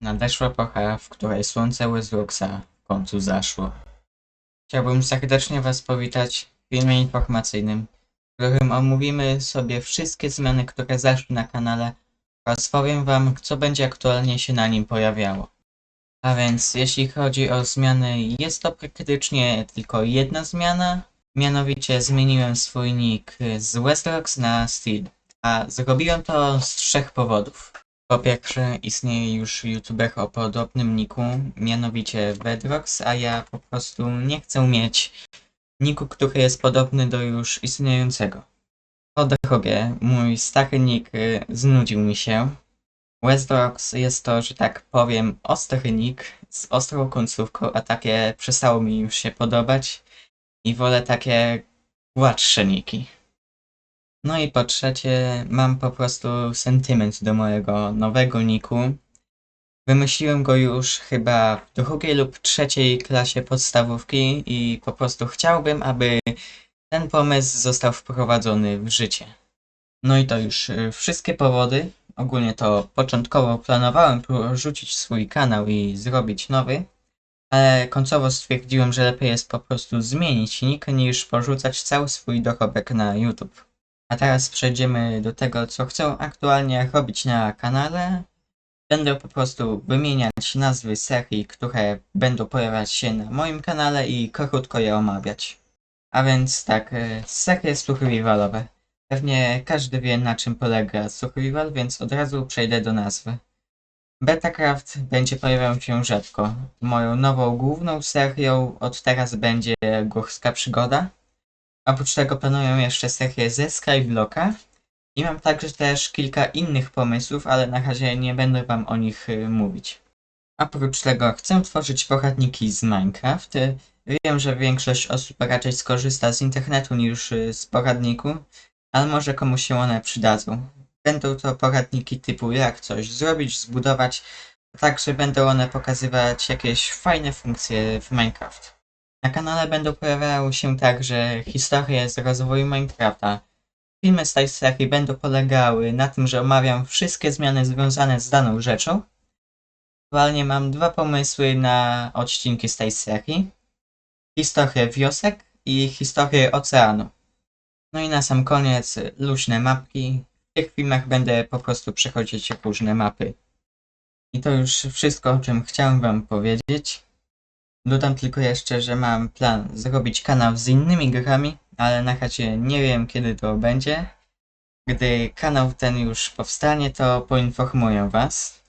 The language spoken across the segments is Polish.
Nadeszła epoka, w której słońce Westbrooksa w końcu zaszło. Chciałbym serdecznie Was powitać w filmie informacyjnym, w którym omówimy sobie wszystkie zmiany, które zaszły na kanale oraz powiem Wam, co będzie aktualnie się na nim pojawiało. A więc, jeśli chodzi o zmiany, jest to praktycznie tylko jedna zmiana, mianowicie zmieniłem swój nick z Westerox na Steel, a zrobiłem to z trzech powodów. Po pierwsze, istnieje już youtuber o podobnym niku, mianowicie Bedrox, a ja po prostu nie chcę mieć niku, który jest podobny do już istniejącego. Po drugie, mój stary nick y, znudził mi się. Westrox jest to, że tak powiem, ostry nick z ostrą końcówką, a takie przestało mi już się podobać i wolę takie gładsze niki. No i po trzecie, mam po prostu sentyment do mojego nowego niku. Wymyśliłem go już chyba w drugiej lub trzeciej klasie podstawówki i po prostu chciałbym, aby ten pomysł został wprowadzony w życie. No i to już y, wszystkie powody. Ogólnie to początkowo planowałem porzucić swój kanał i zrobić nowy, ale końcowo stwierdziłem, że lepiej jest po prostu zmienić nick niż porzucać cały swój dorobek na YouTube. A teraz przejdziemy do tego, co chcę aktualnie robić na kanale. Będę po prostu wymieniać nazwy serii, które będą pojawiać się na moim kanale i krótko je omawiać. A więc tak, e, serie survivalowe. Pewnie każdy wie na czym polega survival, więc od razu przejdę do nazwy. Betacraft będzie pojawiał się rzadko. Moją nową główną serią od teraz będzie Górska Przygoda. Oprócz tego planuję jeszcze serię ze Skyblocka i mam także też kilka innych pomysłów, ale na razie nie będę wam o nich y, mówić. Oprócz tego chcę tworzyć poradniki z Minecraft. Wiem, że większość osób raczej skorzysta z internetu niż y, z poradniku, ale może komuś się one przydadzą. Będą to poradniki typu jak coś zrobić, zbudować, także będą one pokazywać jakieś fajne funkcje w Minecraft. Na kanale będą pojawiały się także historie z rozwoju Minecrafta. Filmy z tej serii będą polegały na tym, że omawiam wszystkie zmiany związane z daną rzeczą. Aktualnie mam dwa pomysły na odcinki z tej serii. Historię wiosek i historię oceanu. No i na sam koniec luźne mapki. W tych filmach będę po prostu przechodzić różne mapy. I to już wszystko, o czym chciałem wam powiedzieć. Dodam tylko jeszcze, że mam plan zrobić kanał z innymi grami, ale na razie nie wiem kiedy to będzie. Gdy kanał ten już powstanie, to poinformuję Was.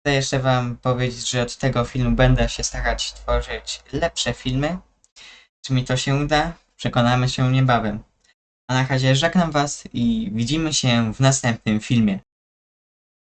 Chcę jeszcze Wam powiedzieć, że od tego filmu będę się starać tworzyć lepsze filmy. Czy mi to się uda? Przekonamy się niebawem. A na razie żegnam Was i widzimy się w następnym filmie.